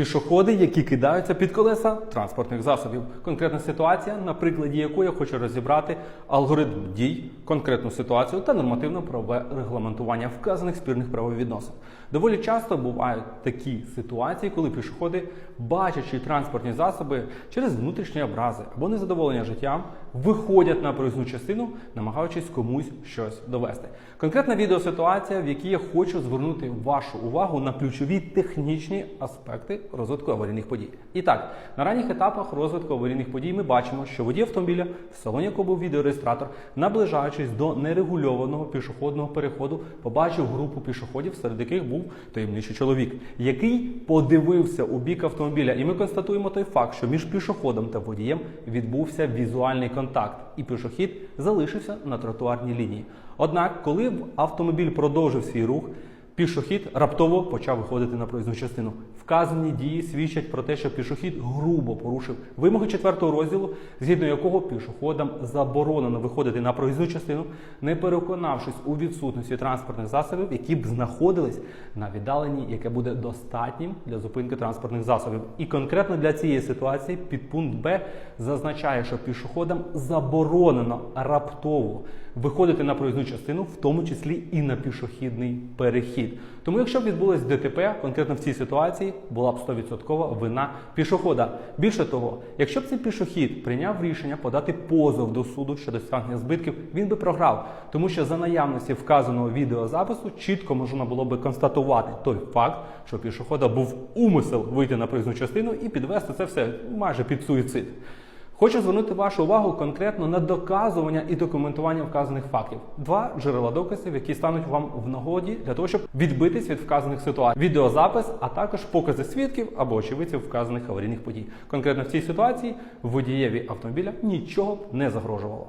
Пішоходи, які кидаються під колеса транспортних засобів. Конкретна ситуація, на прикладі якої я хочу розібрати алгоритм дій, конкретну ситуацію та нормативно-правове регламентування вказаних спірних правовідносин. Доволі часто бувають такі ситуації, коли пішоходи, бачачи транспортні засоби через внутрішні образи або незадоволення життям, виходять на проїзну частину, намагаючись комусь щось довести. Конкретна відеоситуація, в якій я хочу звернути вашу увагу на ключові технічні аспекти розвитку аварійних подій. І так, на ранніх етапах розвитку аварійних подій ми бачимо, що водій автомобіля, в салоні якого був відеореєстратор, наближаючись до нерегульованого пішохідного переходу, побачив групу пішоходів, серед яких був таємничий чоловік, який подивився у бік автомобіля. І ми констатуємо той факт, що між пішоходом та водієм відбувся візуальний контакт, і пішохід залишився на тротуарній лінії. Однак, коли автомобіль продовжив свій рух, Пішохід раптово почав виходити на проїзну частину. Вказані дії свідчать про те, що пішохід грубо порушив вимоги четвертого розділу, згідно якого пішоходам заборонено виходити на проїзну частину, не переконавшись у відсутності транспортних засобів, які б знаходились на віддаленні, яке буде достатнім для зупинки транспортних засобів. І конкретно для цієї ситуації підпункт Б зазначає, що пішоходам заборонено раптово виходити на проїзну частину, в тому числі і на пішохідний перехід. Тому, якщо б відбулось ДТП, конкретно в цій ситуації була б 100% вина пішохода. Більше того, якщо б цей пішохід прийняв рішення подати позов до суду щодо стягнення збитків, він би програв, тому що за наявності вказаного відеозапису чітко можна було би констатувати той факт, що пішохода був умисел вийти на проїзну частину і підвести це все майже під суїцид. Хочу звернути вашу увагу конкретно на доказування і документування вказаних фактів. Два джерела доказів, які стануть вам в нагоді для того, щоб відбитись від вказаних ситуацій. Відеозапис, а також покази свідків або очевидців вказаних аварійних подій. Конкретно в цій ситуації водієві автомобіля нічого не загрожувало.